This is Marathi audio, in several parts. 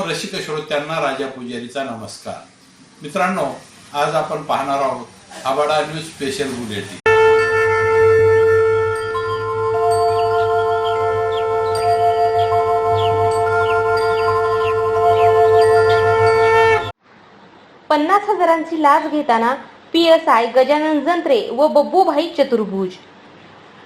रसिक श्रोत्यांना राजा पुजारीचा नमस्कार. मित्रांनो आज आपण पाहणार आहोत आबाडा न्यूज स्पेशल बुलेटिन पन्नास हजारांची लाच घेताना P S I Gajanan Jantre व बब्बूभाई चतुर्भुज.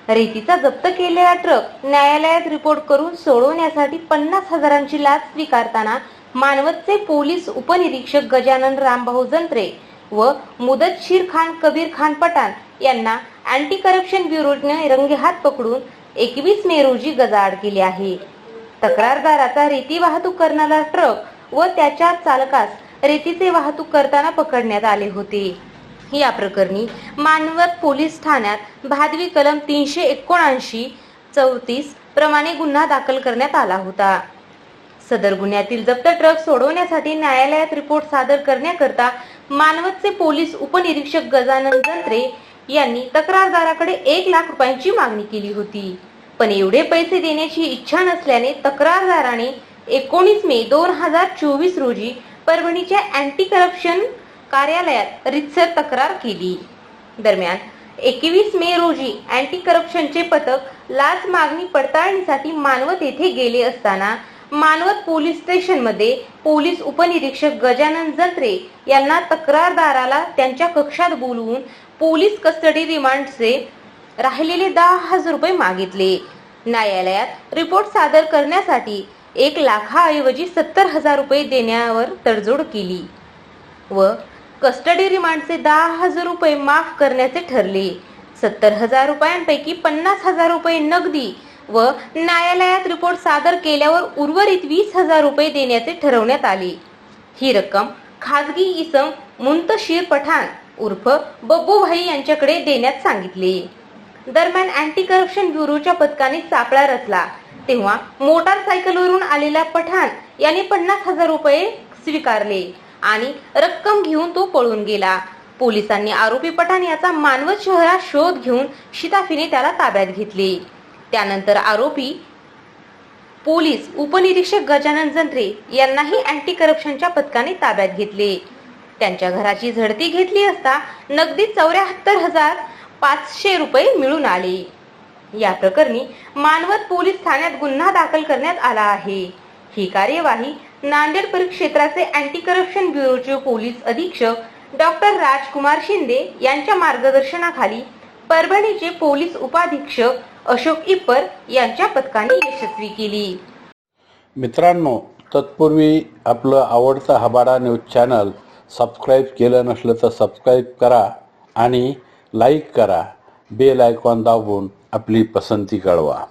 रेतीचा जप्त केलेला ट्रक न्यायालयात रिपोर्ट करून सोडवण्यासाठी पन्नास हजारांची लाच स्वीकारताना मानवतचे पोलीस उपनिरीक्षक गजानन रामभाऊ जंत्रे व मुदतशीर खान कबीर खान पठाण यांना अँटी करप्शन ब्युरोने रंगेहात पकडून एकवीस मे रोजी गजाआड केली आहे. तक्रारदाराचा रेती वाहतूक करणारा ट्रक व त्याच्या चालकास रेतीचे वाहतूक करताना पकडण्यात आले होते. या प्रकरणी मानवत पोलीस ठाण्यात भादवी कलम तीनशे एकोणऐंशी चौतीस प्रमाणे गुन्हा दाखल करण्यात आला होता. सदर गुन्ह्यातील जप्त ट्रक सोडवण्यासाठी न्यायालयात रिपोर्ट सादर करण्याकरता मानवतचे पोलीस उपनिरीक्षक गजानन जंत्रे यांनी तक्रारदाराकडे एक लाख रुपयांची मागणी केली होती. पण एवढे पैसे देण्याची इच्छा नसल्याने तक्रारदाराने एकोणीस मे दोन हजार चोवीस रोजी परभणीच्या अँटी करप्शन कार्यालयात रितसर तक्रार केली. दरम्यान एकवीस मे रोजी अँटी करप्शनचे पथक लाच मागणी पडताळणीसाठी मानवत येथे गेले असताना मानवत पोलीस स्टेशनमध्ये पोलीस उपनिरीक्षक गजानन जत्रे यांना तक्रारदाराला त्यांच्या कक्षात बोलवून पोलीस कस्टडी रिमांडचे राहिलेले दहा हजार रुपये मागितले. न्यायालयात रिपोर्ट सादर करण्यासाठी एक लाखाऐवजी सत्तर हजार रुपये देण्यावर तडजोड केली व कस्टडी रिमांडचे दहा हजार रुपये माफ करण्याचे ठरले. सत्तर हजार रुपयांपैकी पन्नास हजार रुपये नगदी व न्यायालयात रिपोर्ट सादर केल्यावर उर्वरित वीस हजार रुपये देण्याचे ठरवण्यात आले. ही रक्कम खाजगी इसम मुंतशीर पठाण उर्फ बब्बूभाई यांच्याकडे देण्यात सांगितले. दरम्यान अँटी करप्शन ब्युरोच्या पथकाने सापळा रचला. तेव्हा मोटारसायकलवरून आलेला पठाण याने पन्नास हजार रुपये स्वीकारले. आणि रक्कम घेऊन तो पळून गेला. पोलिसांनी आरोपी पठाण याचा मानवत शहरात शोध घेऊन शिताफीने त्याला ताब्यात घेतले. त्यानंतर आरोपी पोलीस उपनिरीक्षक गजानन जंत्रे यांनाही अँटी करप्शनच्या पथकाने ताब्यात घेतले. त्यांच्या घराची झडती घेतली असता नगदी चौऱ्याहत्तर हजार पाचशे रुपये मिळून आले. या प्रकरणी मानवत पोलीस ठाण्यात गुन्हा दाखल करण्यात आला आहे. ही कार्यवाही नांदेड परिक्षेत्राचे अँटी करप्शन ब्युरोचे पोलीस अधीक्षक डॉक्टर राजकुमार शिंदे यांच्या मार्गदर्शनाखाली परभणीचे पोलीस उपाधीक्षक अशोक इप्पर यांच्या पथकाने यशस्वी केली. मित्रांनो तत्पूर्वी आपलं आवडतं हबाडा न्यूज चॅनल सबस्क्राईब केलं नसलं तर सबस्क्राईब करा आणि लाईक करा. बेल आयकॉन दाबून आपली पसंती कळवा.